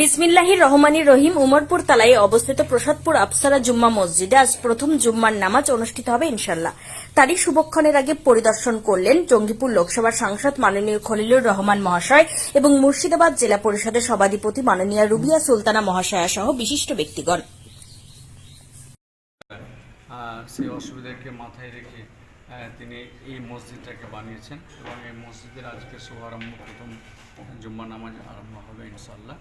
বিসমিল্লাহির রহমানির রহিম উমরপুর তালায় অবস্থিত প্রসাদপুর আফসারা জুম্মা মসজিদে আজ প্রথম জুম্মার নামাজ অনুষ্ঠিত হবে ইনশাল্লাহ তারই শুভক্ষণের আগে পরিদর্শন করলেন জঙ্গিপুর লোকসভার সাংসদ মাননীয় খলিলুর রহমান মহাশয় এবং মুর্শিদাবাদ জেলা পরিষদের সভাধিপতি মাননীয় রুবিয়া সুলতানা মহাশয়া সহ বিশিষ্ট ব্যক্তিগণ। সেই অসুবিধাকে মাথায় রেখে তিনি এই মসজিদটাকে বানিয়েছেন এবং এই মসজিদের আজকে শুভারম্ভ, প্রথম জুম্মা নামাজ আরম্ভ হবে ইনশাল্লাহ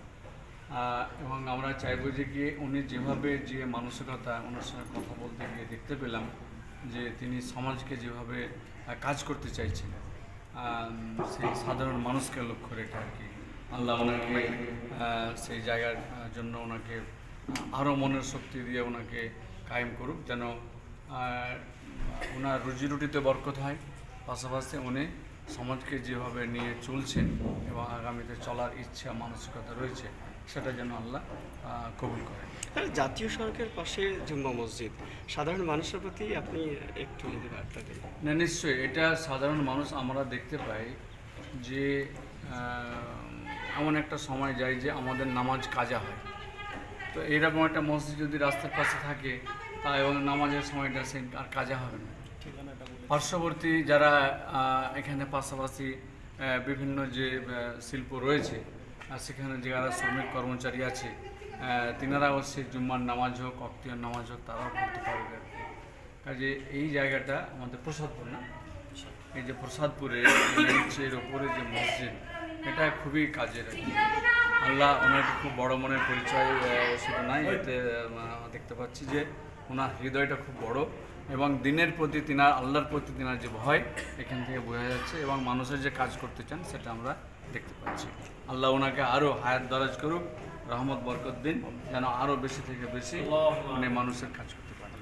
এবং আমরা চাইব যে গিয়ে উনি যেভাবে যে মানসিকতা, ওনার সঙ্গে কথা বলতে গিয়ে দেখতে পেলাম যে তিনি সমাজকে যেভাবে কাজ করতে চাইছেন। সেই সাধারণ মানুষকে লক্ষ্য রেখে আর কি। আল্লাহ ওনাকে সেই জায়গার জন্য ওনাকে আরও মনের শক্তি দিয়ে ওনাকে কায়েম করুক যেন ওনার রুজি রুটিতে বরকত হয়। পাশাপাশি উনি সমাজকে যেভাবে নিয়ে চলছেন এবং আগামীতে চলার ইচ্ছা মানসিকতা রয়েছে সেটা যেন আল্লাহ কবুল করেন। জাতীয় সড়কের পাশে জুম্মা মসজিদ সাধারণ মানুষের প্রতি আপনি একটু যদি বার্তা দেন। না নিশ্চয়ই এটা সাধারণ মানুষ আমরা দেখতে পাই যে এমন একটা সময় যায় যে আমাদের নামাজ কাজা হয়। তো এইরকম একটা মসজিদ যদি রাস্তার পাশে থাকে তা এবং নামাজের সময়টা সে আর কাজা হবে না। পার্শ্ববর্তী যারা এখানে পাশাপাশি বিভিন্ন যে শিল্প রয়েছে আর সেখানে যারা শ্রমিক কর্মচারী আছে তিনারাও সেই জুম্মার নামাজ হোক, অক্তিয়ার নামাজ হোক, তারাও করতে পারবে কাজে এই জায়গাটা আমাদের প্রসাদপুর না? এই যে প্রসাদপুরে এর ওপরে যে মসজিদ, এটা খুবই কাজের আল্লাহ ওনার খুব বড় মনের পরিচয় শুধু নাই, এতে দেখতে পাচ্ছি যে, ওনার হৃদয়টা খুব বড়। এবং দিনের প্রতি তিনার আল্লাহর প্রতি তিনার যে ভয় এখান থেকে বোঝা যাচ্ছে এবং মানুষের যে কাজ করতে চান সেটা আমরা দেখতে পাচ্ছি। আল্লাহ ওনাকে আরও হায়াত দরাজ করুক রহমত বরকত দিন যেন আরও বেশি থেকে বেশি মানে মানুষের কাজ করতে পারে।